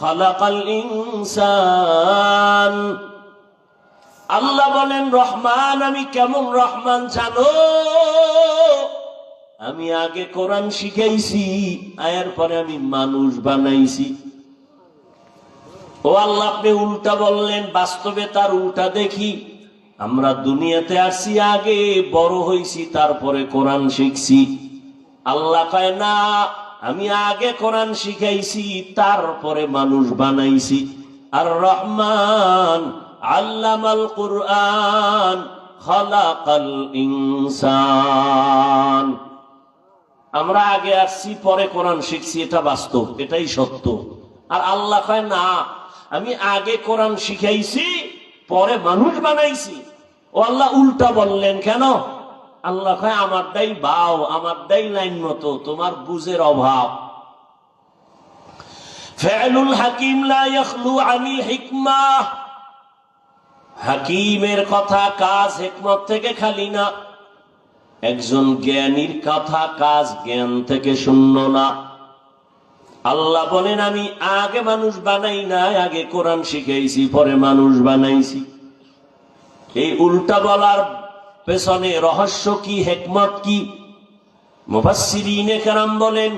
খালাকাল ইনসান। আল্লাহ বলেন, রহমান, আমি কেমন রহমান জানো? আমি আগে কোরআন শিখাইছি, আয়ার পরে আমি মানুষ বানাইছি। ও আল্লাহ, আপনি উল্টা বললেন, বাস্তবে তার উল্টা দেখি। আমরা দুনিয়াতে আসছি আগে, বড় হইছি, তারপরে কোরআন শিখছি। আল্লাহ কয়, না আমি আগে কোরআন শিখাইছি, তারপরে মানুষ বানাইছি। আর রহমান আল্লামাল কুরআন, খালাকাল ইনসান। আমরা আগে আসছি, পরে কোরআন শিখছি, এটা বাস্তব, এটাই সত্য। আর আল্লাহ কয়, না, আমি আগে কোরআন শিখাইছি, পরে মানুষ বানাইছি। ও আল্লাহ উল্টা বললেন, কেন? আল্লাহ কয়, আমার দাই বাও, আমার দাই লাইন মতো, তোমার বুঝের অভাব। ফেলুল হাকিম লা ইয়াখলু আনিল হিকমা। হাকিমের কথা, কাজ, হিকমত থেকে খালি না। একজন জ্ঞানীর কথা, কাজ, জ্ঞান থেকে শূন্য না। আল্লাহ বলেন, আমি আগে মানুষ বানাই না আগে কোরআন শিখাইছি পরে মানুষ বানাইছি। এই উল্টা বলার পেছনে রহস্য কি, হেকমত কি? মুফাসসিরিনে কেরাম বলেন,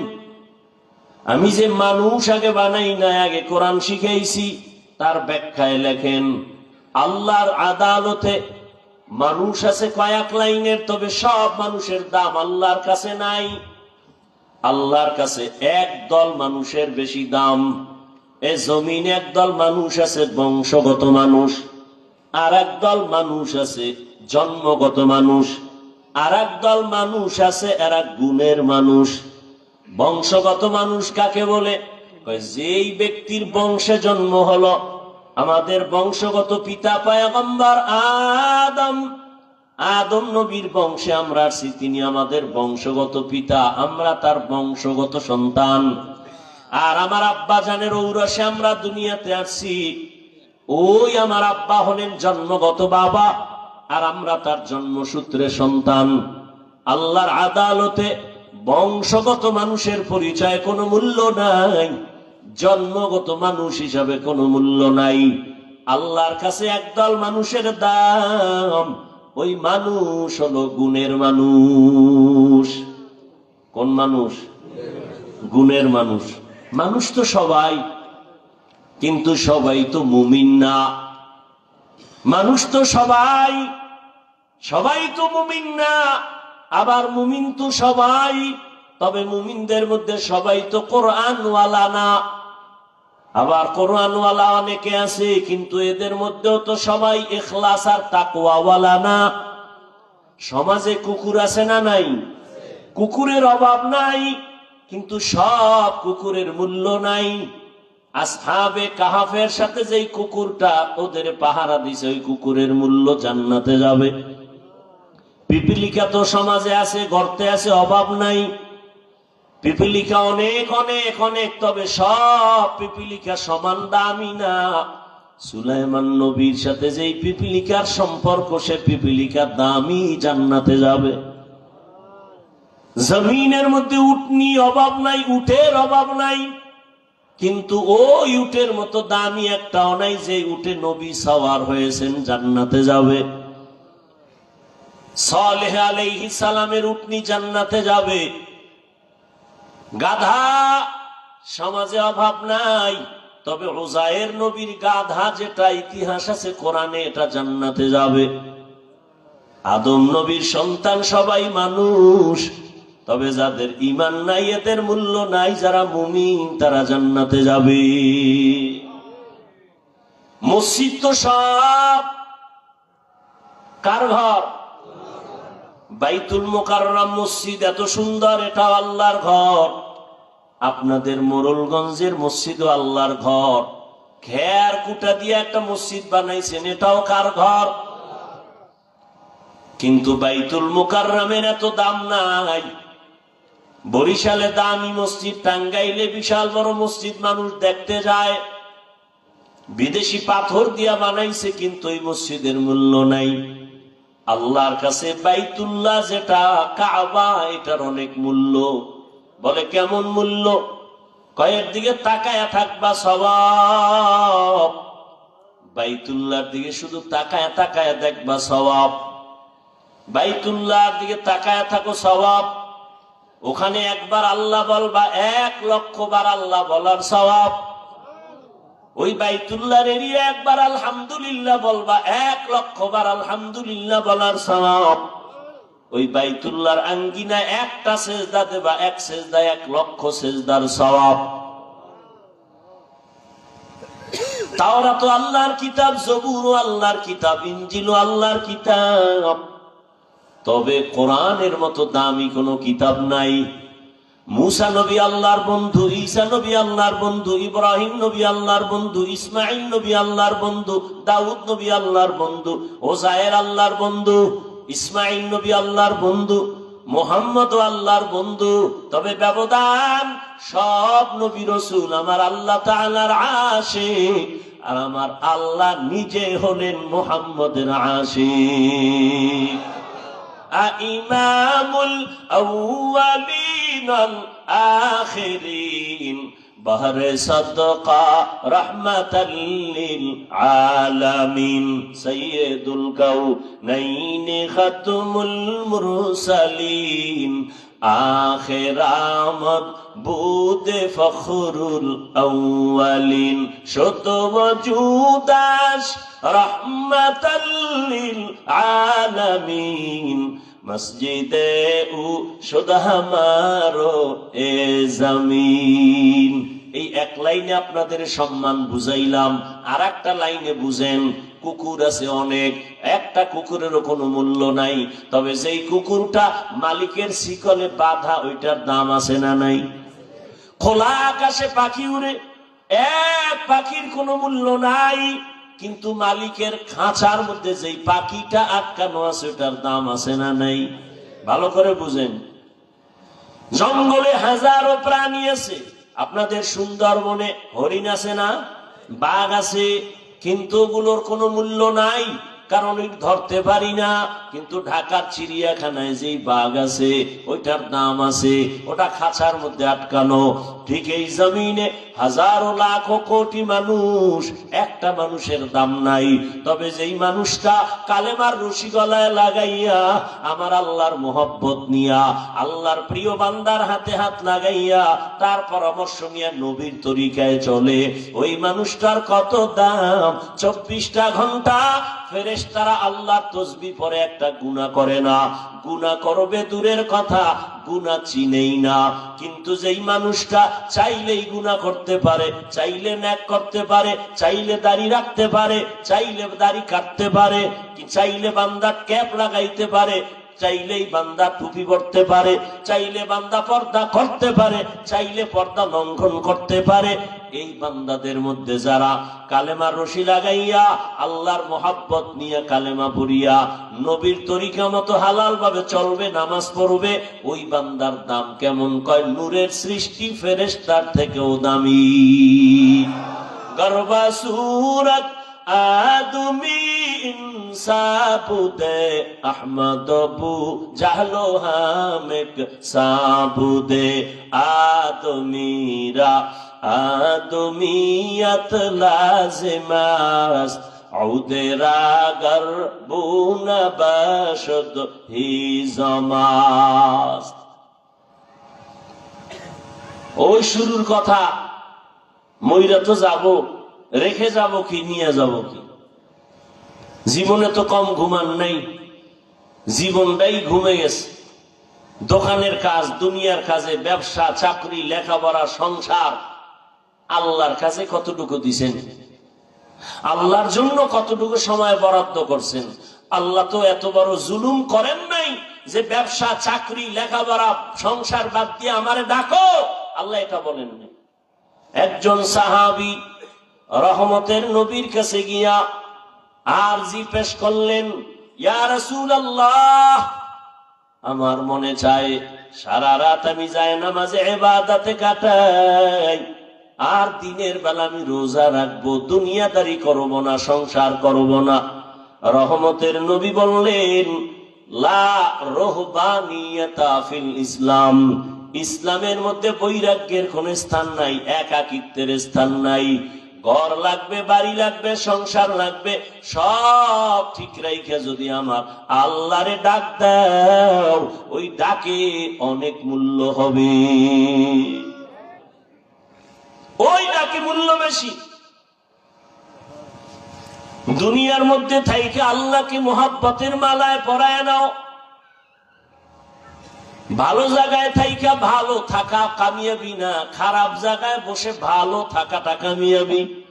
আমি যে মানুষ আগে বানাই না আগে কোরআন শিখাইছি, তার ব্যাখ্যায় লেখেন, আল্লাহর আদালতে মানুষ আছে কয়েক লাইনের, তবে সব মানুষের দাম আল্লাহর কাছে নাই। আল্লাহর কাছে এক দল মানুষের বেশি দাম, এ জমিন একদল মানুষ আছে, বংশগত মানুষ, আর দল মানুষ আছে জন্মগত মানুষ আর দল মানুষ আছে, এরা গুণের মানুষ। বংশগত মানুষ কাকে বলে? যেই ব্যক্তির বংশে জন্ম হলো, আমাদের বংশগত পিতা পায়গম্বর আদম। আদম নবীর বংশে আমরা আছি, তিনি আমাদের বংশগত পিতা, আমরা তার বংশগত সন্তান। আর আমার আব্বা জানের ঔরসে আমরা দুনিয়াতে আসছি ওই আমার আব্বা হলেন জন্মগত বাবা। আর আমরা তার জন্মসূত্রে সন্তান। আল্লাহর আদালতে বংশগত মানুষের পরিচয় কোনো মূল্য নাই, জন্মগত মানুষ হিসাবে কোনো মূল্য নাই। আল্লাহর কাছে একদল মানুষের দাম, ওই মানুষ হলো গুণের মানুষ। কোন মানুষ? গুণের মানুষ। মানুষ তো সবাই, কিন্তু সবাই তো মুমিন না। মানুষ তো সবাই সবাই তো মুমিন না, আবার মুমিন তো সবাই, তবে মুমিনদের মধ্যে সবাই তো কোরআনওয়ালা না। আবার কোরআনওয়ালা অনেকে আছে, কিন্তু এদের মধ্যেও তো সবাই এখলাস আর তাকওয়াওয়ালা না। সমাজে কুকুর আছে না নাই? কুকুরের অভাব নাই, কিন্তু সব কুকুরের মূল্য নাই। আসহাবে কাহাফের সাথে যেই কুকুরটা, ওদের পাহারা দিছে, ওই কুকুরের মূল্য জান্নাতে যাবে। পিপিলিকা তো সমাজে আছে, গর্তে আছে, অভাব নাই। পিপিলিকা অনেক অনেক অনেক, তবে সব পিপিলিকা সমান দামি না। সুলাইমান নবীর সাথে যেই পিপিলিকার সম্পর্ক, সে পিপিলিকা দামি জান্নাতে যাবে। জমিনের মধ্যে উটনি অভাব নাই, উটের অভাব নাই। কিন্তু ওই উটের মতো দামি একটাও নাই যে উটে নবী সওয়ার হয়েছেন, জান্নাতে যাবে। সালেহ আলাইহি সালামের উটনি জান্নাতে যাবে। গাধা, সমাজে অভাব নাই, তবে ওজায়ের নবীর গাধা যেটা ইতিহাস আছে, কোরআনে এটা জান্নাতে যাবে। আদম নবীর সন্তান সবাই মানুষ, তবে যাদের ইমান নাই, এদের মূল্য নাই, যারা মুমিন, তারা জান্নাতে যাবে। মসজিদ তো সব, কার ঘর? বাইতুল মোকাররম মসজিদ এত সুন্দর, এটা আল্লাহর ঘর। আপনাদের মোরলগঞ্জের মসজিদও আল্লাহর ঘর। খেয়ার কুটা দিয়ে একটা মসজিদ বানাইছেন, এটাও কার ঘর? কিন্তু বাইতুল মোকাররমের এত দাম নাই। বরিশালে দামি মসজিদ টাঙ্গাইলে বিশাল বড় মসজিদ মানুষ দেখতে যায়। বিদেশি পাথর দিয়া বানাইছে, কিন্তু এই মসজিদের মূল্য নাই। আল্লাহর কাছে বাইতুল্লাহ যেটা কাবা, এটার অনেক মূল্য। বলে, কেমন মূল্য? কয়ের দিকে তাকায়া থাকবা সবাব বাইতুল্লাহর দিকে শুধু তাকায়া তাকায়া দেখবা সবাব বাইতুল্লাহর দিকে তাকায়া থাকো সবাব ওখানে একবার আল্লাহ বলবা, এক লক্ষ বার আল্লাহ বলার সবাব ওই বাইতুল্লাহর এরিয়া একবার আলহামদুলিল্লাহ বলবা, এক লক্ষ বার আলহামদুলিল্লাহ বলার সবাব ওই বাইতুল্লাহর আঙ্গিনা একটা সেজদা দেবা, এক সেজদা, এক লক্ষ সেজদার সবাব তাওরা তো আল্লাহর কিতাব জবুর আল্লাহর কিতাব ইঞ্জিল আল্লাহর কিতাব। তবে কোরআনের মতো দামি কোনো কিতাব নাই। মুসা নবী আল্লাহর বন্ধু, ঈসা নবী আল্লাহর বন্ধু, ইব্রাহিম নবী আল্লাহর বন্ধু ইসমাইল নবী আল্লাহর বন্ধু, দাউদ নবী আল্লাহর বন্ধু ওজায়ের আল্লাহর বন্ধু ইসমাইল নবী আল্লাহর বন্ধু, মোহাম্মদ আল্লাহর বন্ধু। তবে ব্যবধান সব নবী রসুল, আমার আল্লাহ তালার আসে আর আমার আল্লাহ নিজে হলেন মোহাম্মদের আশিক। إمام الأولين الآخرين بهر صدقة رحمة للعالمين سيد الكونين ختم المرسلين آخر آمد بود فخر الأولين شط وجودش রহমাতাল্লিল মসজিদে উ সুধামারো এ জমিন। এই এক লাইনে আপনাদের সম্মান বুঝাইলাম আর একটা লাইনে বুঝেন, কুকুর আছে অনেক, একটা কুকুরেরও কোনো মূল্য নাই, তবে যেই কুকুরটা মালিকের শিকলে বাধা, ওইটার দাম আছে না নাই? খোলা আকাশে পাখি উড়ে, এক পাখির কোনো মূল্য নাই। কিন্তু মালিকের খাঁচার মধ্যে যেই পাখিটা আটকানো আছে, ওটার দাম আছে না নাই? ভালো করে বুঝেন। জঙ্গলে হাজারো প্রাণী আছে। আপনাদের সুন্দরবনে হরিণ আছে না? বাঘ আছে। কিন্তু ওগুলোর কোনো মূল্য নাই, কারণ ধরতে পারি না। কিন্তু ঢাকার চিড়িয়াখানায় যেই বাঘ আছে, ওইটার দাম আছে, ওটা খাঁচার মধ্যে আটকানো। ঠিক এই জমিনে হাজারো লাখ কোটি মানুষ, একটা মানুষের দাম নাই। তবে যেই মানুষটা কালেমার রশি গলায় লাগাইয়া আমার আল্লাহর মোহব্বত নিয়া, আল্লাহর প্রিয় বান্দার হাতে হাত লাগাইয়া তার পরামর্শ নিয়ে নবীর তরিকায় চলে। ওই মানুষটার কত দাম? চব্বিশটা ঘণ্টা ফেরেশ তারা আল্লাহ তসবি পরে একটা গুণা করে না। গুণা করবে দূরের কথা গুণা চিনেই না। কিন্তু যেই মানুষটা চাইলেই গুণা করতে পারে, চাইলে ন্যাক করতে পারে, চাইলে দাড়ি রাখতে পারে, চাইলে দাড়ি কাটতে পারে, চাইলে বান্দা ক্যাপ লাগাইতে পারে চাইলেই বান্দা টুপি পড়তে পারে, চাইলে বান্দা পর্দা করতে পারে, চাইলে পর্দা লঙ্ঘন করতে পারে। এই বান্দাদের মধ্যে যারা কালেমার রশি লাগাইয়া, আল্লাহর মোহাব্বত নিয়ে কালেমা পড়িয়া, নবীর তরিকা মতো হালাল ভাবে চলবে, নামাজ পড়বে, ওই বান্দার দাম কেমন কয়? নূরের সৃষ্টি ফেরেস্তার থেকেও দামি। গর্বা সুরত আদমি ইনসাবুদে আহমদ বু জাহলো হামেক সাবুদে আদমিরা আদমিয়ত লাজিমাস عودرا گربون باشد হিজমাস ওই শুরুর কথা মইরা তো যাব রেখে যাব কি, নিয়ে যাব কি? জীবনে তো কম ঘুমান নাই। জীবনটাই ঘুমে গেছে। দোকানের কাজ, দুনিয়ার কাজে, ব্যবসা, চাকরি, লেখাপড়া, সংসার, আল্লাহর কাছে কতটুকু দিছেন? আল্লাহর জন্য কতটুকু সময় বরাদ্দ করছেন? আল্লাহ তো এত বড় জুলুম করেন নাই যে ব্যবসা, চাকরি, লেখাপড়া, সংসার বাদ দিয়ে আমারে ডাকো। আল্লাহ এটা বলেন একজন সাহাবি রহমতের নবীর কাছে গিয়া আর জি পেশ করলেন আমার মনে চায় সারা রাত আমি যায় নামাজে এবাদাতে কাটাই, আর দিনের বেলা আমি রোজা রাখব, দুনিয়াদারি করব না, সংসার করব না। রহমতের নবী বললেন, লা ইসলাম, ইসলামের মধ্যে বৈরাগ্যের কোন স্থান নাই, একাকিত্বের স্থান নাই ঘর লাগবে, বাড়ি লাগবে, সংসার লাগবে, সব ঠিক রাইখে যদি আমার আল্লাহরে ডাক দাও, ওই ডাকে অনেক মূল্য হবে। ওই ডাকে মূল্য বেশি। দুনিয়ার মধ্যে থাইকে আল্লাহকে মোহাব্বতের মালায় পরায় নাও। ভালো জায়গায় থাইকা ভালো থাকা কামিয়াবি না, খারাপ জায়গায় বসে ভালো থাকাটা কামিয়াবি।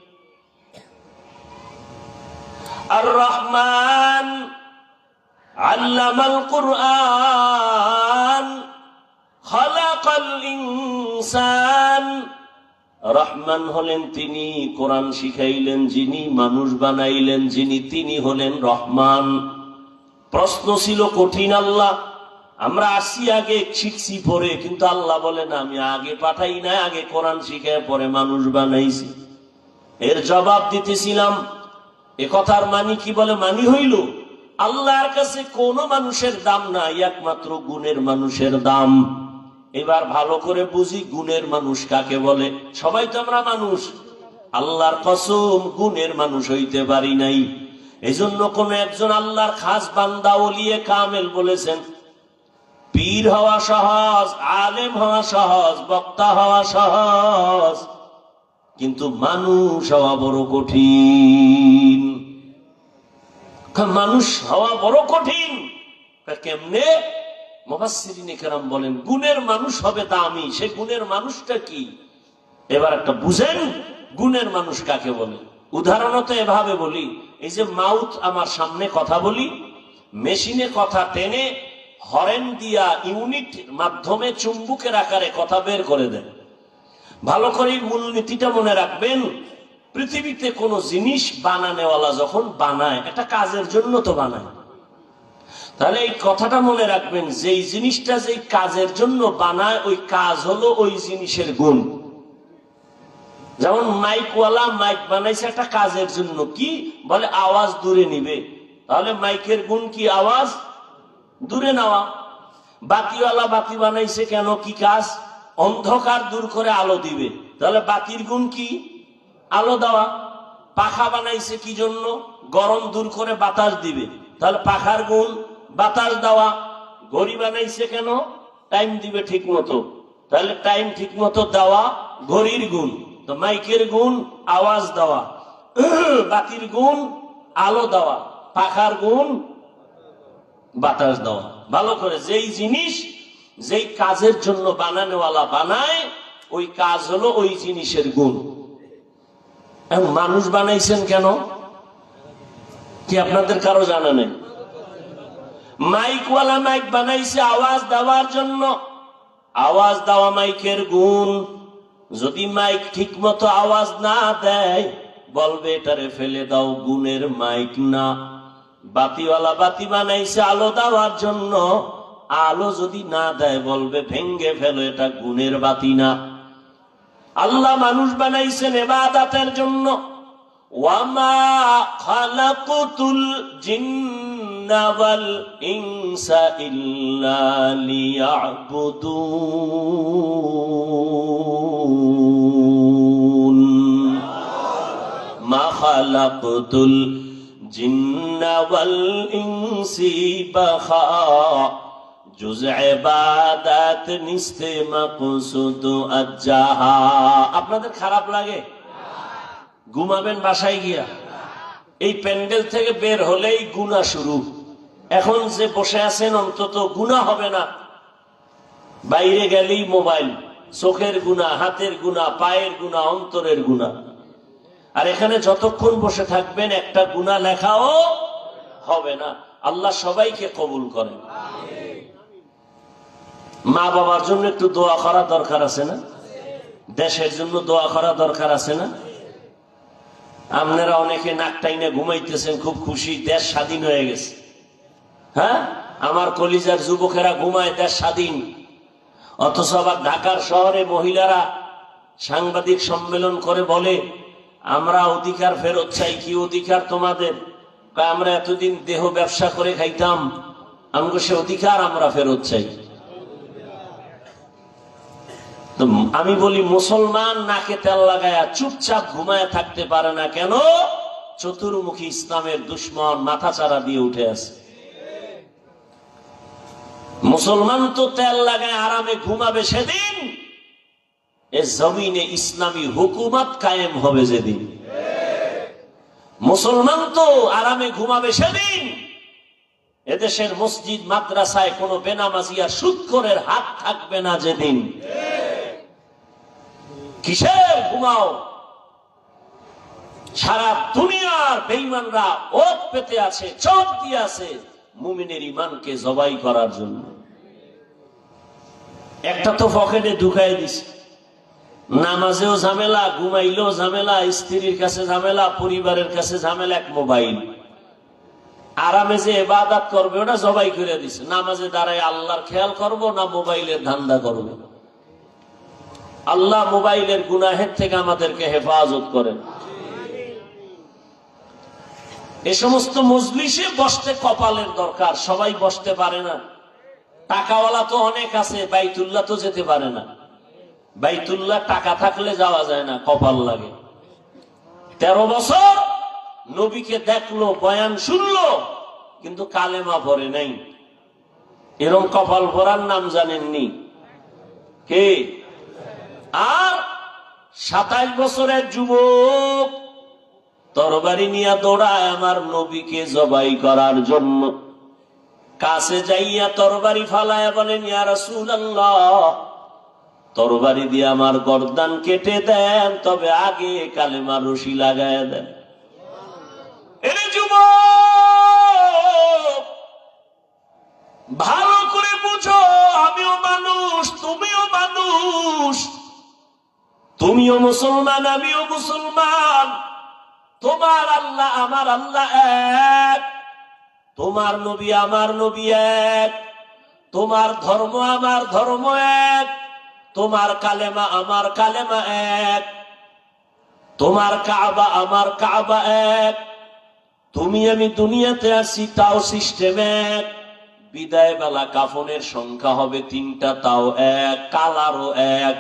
আর রহমান আল্লামাল কুরআন, খালাকাল ইনসান। রহমান হলেন তিনি, কোরআন শিখাইলেন যিনি, মানুষ বানাইলেন যিনি, তিনি হলেন রহমান। প্রশ্ন ছিল কঠিন আল্লাহ। আমরা আসি আগে শিখছি পরে, কিন্তু আল্লাহ বলেন আমি আগে পাঠাই না আগে কোরআন শিখে পরে মানুষ বানাইছি। এর জবাব দিতেছিলাম, এ কথার মানি কি বলে? মানি হইল, আল্লাহর কাছে কোন মানুষের দাম নাই, একমাত্র গুণের মানুষের দাম। এবার ভালো করে বুঝি গুণের মানুষ কাকে বলে। সবাই তো আমরা মানুষ। আল্লাহর কসম, গুণের মানুষ হইতে পারি নাই। এজন্য কোন একজন আল্লাহর খাস বান্দা, ওলিয়ে কামেল বলেছেন পীর হওয়া সহজ, আলেম হওয়া সহজ, বক্তা হওয়া সহজ। কিন্তু মানুষ হওয়া বড় কঠিন। মানুষ হওয়া বড় কঠিন। কেমনে? মোহাসিরিন কেরাম বলেন, গুণের মানুষ হবে তা আমি, সে গুণের মানুষটা কি? এবার একটা বুঝেন, গুণের মানুষ কাকে বলে? উদাহরণত এভাবে বলি, এই যে মাউথ আমার সামনে কথা বলি, মেশিনে কথা টেনে হরেন দিয়া ইউনিট মাধ্যমে চুম্বুকের আকারে কথা বের করে দেন। ভালো করে মূলনীতিটা মনে রাখবেন, পৃথিবীতে কোন জিনিস বানানেওয়ালা যখন বানায়, একটা কাজের জন্য তো বানায়। তাহলে এই কথাটা মনে রাখবেন, যেই জিনিসটা যেই কাজের জন্য বানায়, ওই কাজ হলো ওই জিনিসের গুণ। যেমন মাইকওয়ালা মাইক বানাইছে একটা কাজের জন্য কি? বলে আওয়াজ দূরে নিবে। তাহলে মাইকের গুণ কি আওয়াজ? দূরে নেওয়া বাতিওয়ালা বাতি বানাইছে কেন? কি কাজ? অন্ধকার দূর করে আলো দিবে। তাহলে বাতির গুণ কি? আলো দেওয়া। পাখা বানাইছে কি জন্য? গরম দূর করে বাতাস দিবে। তাহলে পাখার গুণ, বাতাস দেওয়া। ঘড়ি বানাইছে কেন? টাইম দিবে ঠিক মতো তাহলে টাইম ঠিক মতো দেওয়া ঘড়ির গুণ। তো মাইকের গুণ, আওয়াজ দেওয়া। বাতির গুণ, আলো দেওয়া। পাখার গুণ বাতাস দেওয়া ভালো করে যেই জিনিস, যেই কাজের জন্য বানানোওয়ালা বানায়, ওই কাজ হলো ওই জিনিসের গুণ। মানুষ বানাইছেন কেন? কি আপনাদের কারও জানা নেই? মাইকওয়ালা মাইক বানাইছে আওয়াজ দেওয়ার জন্য। আওয়াজ দেওয়া মাইকের গুণ। যদি মাইক ঠিক মতো আওয়াজ না দেয়, বলবে এটারে ফেলে দাও, গুণের মাইক না। বাতিওয়ালা বাতি বানাইছে আলো দেওয়ার জন্য। আলো যদি না দেয়, বলবে ভেঙ্গে ফেলো, এটা গুণের বাতি না। আল্লাহ মানুষ বানাইছেন এবাদাতের জন্য। ওয়ামা খালাকুতুল জিন্না ওয়াল ইনসা ইল্লা মা আপনাদের খারাপ লাগে? ঘুমাবেন বাসায় গিয়া। এই প্যান্ডেল থেকে বের হলেই গুণা শুরু। এখন যে বসে আছেন, অন্তত গুণা হবে না। বাইরে গেলেই মোবাইল, চোখের গুণা হাতের গুণা পায়ের গুণা অন্তরের গুণা আর এখানে যতক্ষণ বসে থাকবেন একটা গুণা লেখাও হবে না। আল্লাহ সবাইকে কবুল করেন। মা বাবার জন্য একটু দোয়া করা দরকার আছে না? দেশের জন্য দোয়া করা দরকার আছে না? আপনারা অনেকে নাক টাইনে ঘুমাইতেছেন খুব খুশি দেশ স্বাধীন হয়ে গেছে। হ্যাঁ? আমার কলিজার যুবকেরা ঘুমায় দেশ স্বাধীন। অথচ আবার ঢাকার শহরে মহিলারা সাংবাদিক সম্মেলন করে বলে আমরা অধিকার ফেরত চাই, কি অধিকার তোমাদের? আমরা এতদিন দেহ ব্যবসা করে খাইতাম আমাকে সে অধিকার আমরা ফেরত চাই। আমি বলি, মুসলমান নাকে তেল লাগায়া চুপচাপ ঘুমায় থাকতে পারে না কেন? চতুর্মুখী ইসলামের দুশ্মন মাথা চারা দিয়ে উঠে আছে। মুসলমান তো তেল লাগায় আরামে ঘুমাবে সেদিন এ জমিনে ইসলামী হুকুমত কায়েম হবে যেদিন। মুসলমান তো আরামে ঘুমাবে সেদিন। এদেশের মসজিদ, মাদ্রাসায় কোনো বেনামাজিয়া সুৎকরের হাত থাকবে না যেদিন। কিসের ঘুমাও? সারা দুনিয়ার বেইমানরা ওত পেতে আছে, চোখ দিয়ে আছে মুমিনের ইমানকে জবাই করার জন্য। একটা তো পকেটে ঢুকাই দিছে। নামাজেও ঝামেলা, ঘুমাইলেও ঝামেলা, স্ত্রীর কাছে ঝামেলা, পরিবারের কাছে ঝামেলা, এক মোবাইল। আরামে যে এবাদাত করবে, ওটা জবাই করে দিছে। নামাজে দাঁড়ায় আল্লাহর খেয়াল করব না মোবাইলের ধান্দা করবে? আল্লাহ মোবাইলের গুনাহের থেকে আমাদেরকে হেফাজত করেন। এ সমস্ত মজলিসে বসতে কপালের দরকার, সবাই বসতে পারে না। টাকাওয়ালা তো অনেক আছে, বাইতুল্লাহ তো যেতে পারে না। বাইতুল্লাহ টাকা থাকলে যাওয়া যায় না, কপাল লাগে। তেরো বছর নবীকে দেখল, বয়ান শুনলো, কিন্তু কালেমা পরে নাই। এরম কপাল ভরার নাম জানেননি। কে? আর সাতাইশ বছরের যুবক তরবারি নিয়ে দৌড়ায় আমার নবীকে জবাই করার জন্য। কাছে যাইয়া তরবারি ফালায় বলেন, ইয়া রাসূলুল্লাহ তরবারি দিয়ে আমার গর্দান কেটে দেন, তবে আগে কালেমা রশি লাগায় দেন। ভালো করে বুঝো, আমিও মানুষ, তুমিও মানুষ। তুমিও মুসলমান, আমিও মুসলমান। তোমার আল্লাহ, আমার আল্লাহ এক। তোমার নবী, আমার নবী এক। তোমার ধর্ম, আমার ধর্ম এক। তোমার কালেমা আমার কালেমা এক। তোমার কাবা আমার কাবা এক। তুমি আমি দুনিয়াতে আসি তাও সিস্টেম এক। বিদায় বেলা কাফনের সংখ্যা হবে তিনটা, তাও এক, কালারও এক।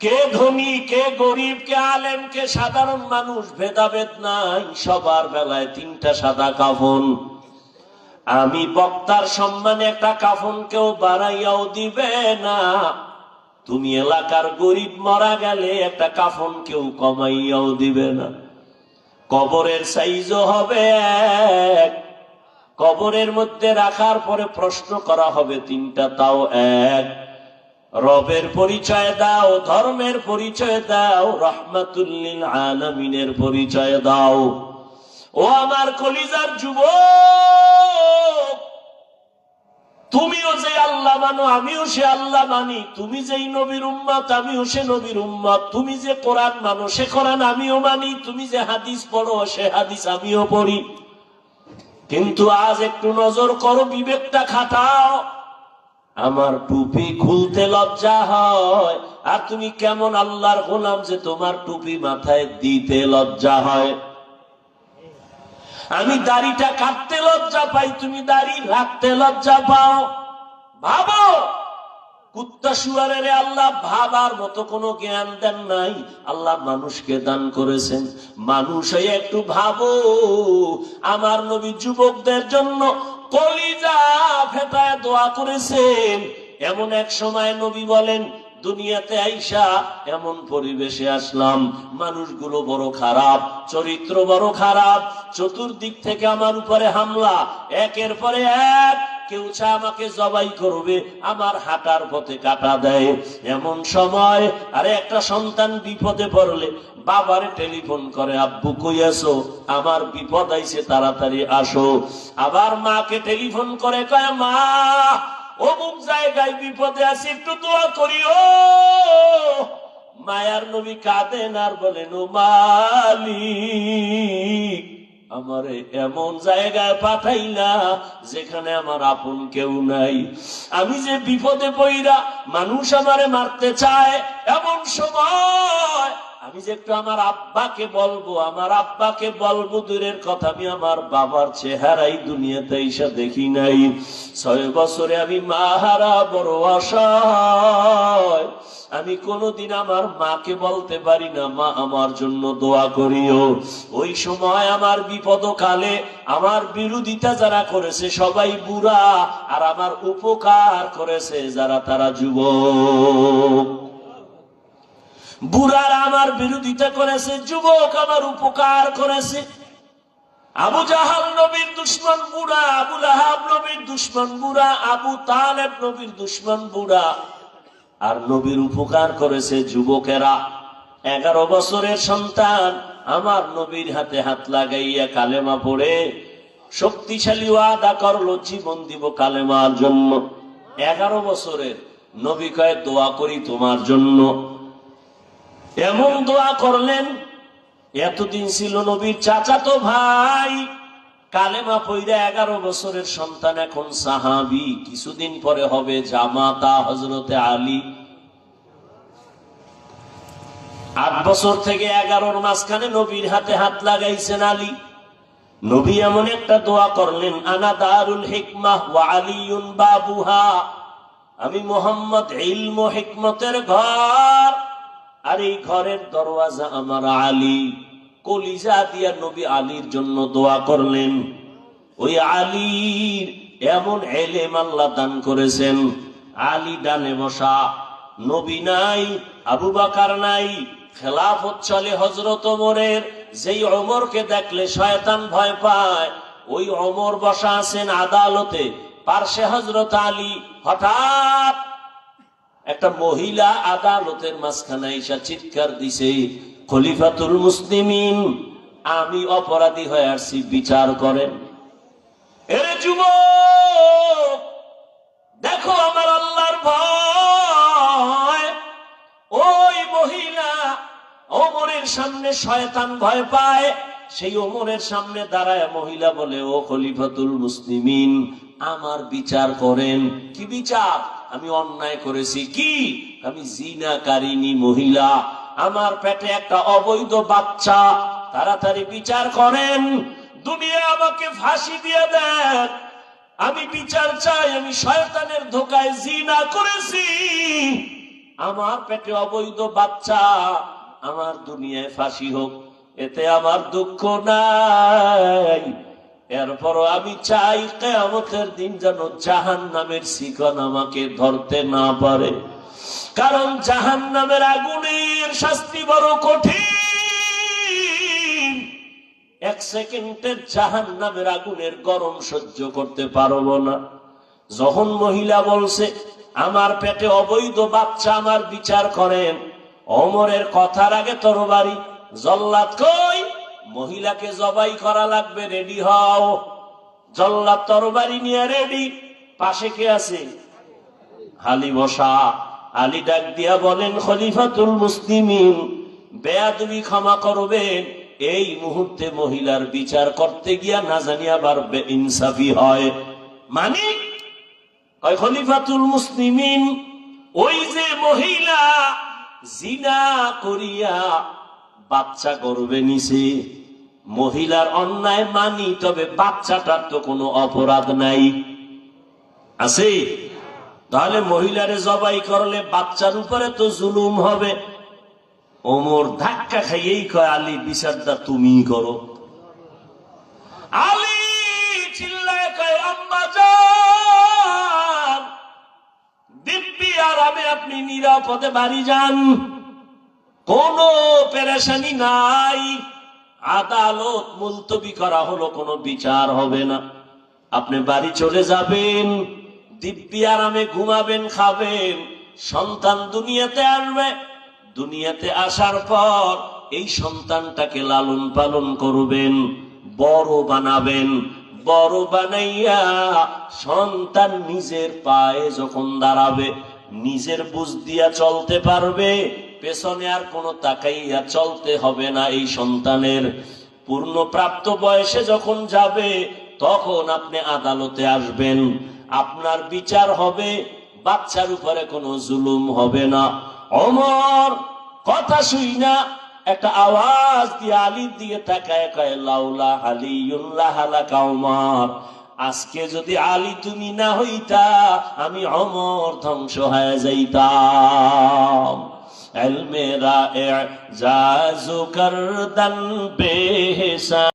কে ধনী, কে গরিব, কে আলেম, কে সাধারণ মানুষ, ভেদাভেদ নাই, সবার বেলায় তিনটা সাদা কাফন। আমি বক্তার সম্মানে একটা কাফন কেউ বাড়াইয়াও দিবে না। তুমি এলাকার গরিব মারা গেলে একটা কাফন কেউ কমাইয়াও দিবে না। কবরের সাইজও হবে এক, কবরের মধ্যে রাখার পরে প্রশ্ন করা হবে তিনটা, তাও এক। রবের পরিচয় দাও, ধর্মের পরিচয় দাও, রহমাতুল্লিল আলমিনের পরিচয় দাও। ও আমার কলিজার যুবক তুমিও যে আল্লাহ মানো, আমিও সে আল্লাহ মানি। তুমি যেই নবীর উম্মত, আমিও সে নবীর উম্মত। তুমি যে কোরআন মানো, সে কোরআন আমিও মানি। তুমি যে হাদিস পড়ো, সে হাদিস আমিও পড়ি। কিন্তু আজ একটু নজর করো, বিবেকটা খাটাও। আমার টুপি খুলতে লজ্জা হয়। আর তুমি কেমন আল্লাহর গোলাম যে তোমার টুপি মাথায় দিতে লজ্জা হয়। আমি দাড়িটা কাটতে লজ্জা পাই, তুমি দাড়ি রাখতে লজ্জা পাও। ভাবো, কুত্তা শুয়ারের আল্লাহ ভাবার মতো কোনো জ্ঞান দেন নাই। আল্লাহ মানুষকে দান করেছেন। মানুষ একটু ভাবো, আমার নবী যুবকদের জন্য কলিজা ফেটায় দোয়া করেছেন। এমন এক সময় নবী বলেন দুনিয়াতে আইসা এমন পরিবেশে আসলাম, মানুষগুলো বড় খারাপ, চরিত্র বড় খারাপ, চতুর্দিক থেকে আমার উপরে হামলা, একের পরে এক, কেউ চা আমাকে জবাই করবে, আমার হাঁটার পথে কাটা দেয়। এমন সময়, আরে একটা সন্তান বিপদে পড়লে, বাবারে টেলিফোন করে, আব্বু, কই আসো আমার বিপদ আইছে, তাড়াতাড়ি আসো। আবার মাকে টেলিফোন করে, কয় মা অমুক জায়গায় বিপদে আছি, একটু দোয়া করিও মায়ার নবী কাঁদেন আর বলেন মালিক, আমারে এমন জায়গায় পাঠাই না যেখানে আমার আপন কেউ নাই। আমি যে বিপদে পইরা মানুষ আমারে মারতে চায়, এমন সময় আমি যে একটু আমার আব্বাকে বলব, আমার আব্বাকে বলব, দূরের কথা আমি আমার বাবার চেহারাই দুনিয়াতে এসে দেখি নাই। ছয় বছরে আমি মাহারা বড় অসহায় আমি কোনোদিন আমার মাকে বলতে পারি না, মা আমার জন্য দোয়া করিও। ওই সময় আমার বিপদ কালে আমার বিরোধিতা যারা করেছে, সবাই বুড়া আর আমার উপকার করেছে, যারা তারা যুবক। বুড়ারা আমার বিরোধিতা করেছে, যুবক আমার উপকার করেছে। আবু জাহাল নবীর দুশ্মন বুড়া, আবু লাহাব নবীর দুশ্মন বুড়া, আবু তালেব নবীর দুশ্মন বুড়া। আর নবীর উপকার করেছে যুবকেরা। এগারো বছরের সন্তান, আমার নবীর হাতে হাত লাগাইয়া কালেমা পড়ে, শক্তিশালী ওয়াদা করল, জীবন দিব কালেমার জন্য। এগারো বছরের, নবী কয়ে, দোয়া করি তোমার জন্য। এমন দোয়া করলেন, এতদিন ছিল নবীর চাচাতো ভাই, কালেমা পইরা এগারো বছরের সন্তান, এখন সাহাবি। কিছুদিন পরে হবে জামাতা হজরতে আলী। আট বছর থেকে এগারোর মাঝখানে নবীর হাতে হাত লাগাইছেন আলী। নবী এমন একটা দোয়া করলেন, আনা দারুল হিকমাহ ওয়া আলিউন বাবুহা। আমি মোহাম্মদ ইলম হিকমতের ঘর। আর এই ঘরের দরওয়াজা আমার আলী। কলিজা দিয়া নবী আলীর জন্য দোয়া করলেন। ওই আলীর এমন এলেম আল্লাহ দান করেছেন। আলী ডানে বসা, নবী নাই, আবু বাকার নাই, খেলাফত চলে হজরত ওমরের। যেই অমরকে দেখলে শয়তান ভয় পায়, ওই অমর বসা আছেন আদালতে। পার্শ্বে হজরত আলী হঠাৎ একটা মহিলা আদালতের মাঝখানে এসে চিৎকার দিছে, খলিফাতুল মুসলিমিন, আমি অপরাধী হয়ে আসছি, বিচার করেন। দেখো আমার আল্লাহর ভয়। ওই মহিলা ওমরের সামনে শয়তান ভয় পায়, সেই ওমরের সামনে দাঁড়ায় মহিলা বলে, ও খলিফাতুল মুসলিমিন, আমার বিচার করেন। কি বিচার? আমি অন্যায় করেছি কি? আমি জিনাকারিনী মহিলা। আমার পেটে একটা অবৈধ বাচ্চা। তাড়াতাড়ি বিচার করেন। দুনিয়া আমাকে ফাঁসি দিয়ে দেন। আমি বিচার চাই, আমি শয়তানের ধোকায় জিনা করেছি। আমার পেটে অবৈধ বাচ্চা। আমার দুনিয়ায় ফাঁসি হোক, এতে আমার দুঃখ নাই। এরপরও আমি চাই কেয়ামতের দিন যেন জাহান নামের শিকন আমাকে ধরতে না পারে। কারণ জাহান নামের আগুনের শাস্তি বড় কঠিন। এক সেকেন্ডের জাহান নামের আগুনের গরম সহ্য করতে পারব না। যখন মহিলা বলছে, আমার পেটে অবৈধ বাচ্চা আমার বিচার করেন। অমরের কথার আগে তরবারি জল্লাদ কই? মহিলাকে জবাই করা লাগবে, রেডি হও। জল্লাদ তরবারি নিয়ে রেডি। পাশে কে আছে? আলী বসা। আলী ডাক দিয়া বলেন, খলিফাতুল মুসলিমিন, বেয়াদবি ক্ষমা করবেন। এই মুহূর্তে মহিলার বিচার করতে গিয়া না জানি আবার ইনসাফি হয়। মানে? খলিফাতুল মুসলিমিন, ওই যে মহিলা জিনা করিয়া বাচ্চা গর্বে নিছে। মহিলার অন্যায় মানি, তবে বাচ্চাটার তো কোনো অপরাধ নাই। আছে? তাহলে মহিলারে জবাই করলে বাচ্চার উপরে তো জুলুম হবে। ওমর ধাক্কা খাইয়েই কয়, আলী বিচারটা তুমি করো। আলী চিল্লায় কয়, আম্মা যান দিব্যি আরামে আপনি নিরাপদে বাড়ি যান। কোনো পেরেশানি নাই। আদালত মুলতবি করা হলো, কোনো বিচার হবে না। আপনি বাড়ি চলে যাবেন, দিব্যি আরামে ঘুমাবেন, খাবেন, সন্তান দুনিয়াতে আসবে। দুনিয়াতে আসার পর এই সন্তানটাকে লালন পালন করবেন, বড় বানাবেন, বড় বানাইয়া সন্তান নিজের পায়ে যখন দাঁড়াবে, নিজের বুঝ দিয়া চলতে পারবে পেছনে আর কোনো তাকাইয়া চলতে হবে না এই সন্তানের। পূর্ণ প্রাপ্ত বয়সে যখন যাবে, তখন আপনি আদালতে আসবেন। আপনার বিচার হবে, বাচ্চার উপরে কোনো জুলুম হবে না। অমর, কথা শুই না, একটা আওয়াজ দিয়ে আলির দিকে তাকায়, কয়, লাউলা আলিউল্লাহ হালাকা উমর, আজকে যদি আলী তুমি না হইতা, আমি অমর ধ্বংস হয়ে যাইতাম। علم رائع جازو کردن بے حساب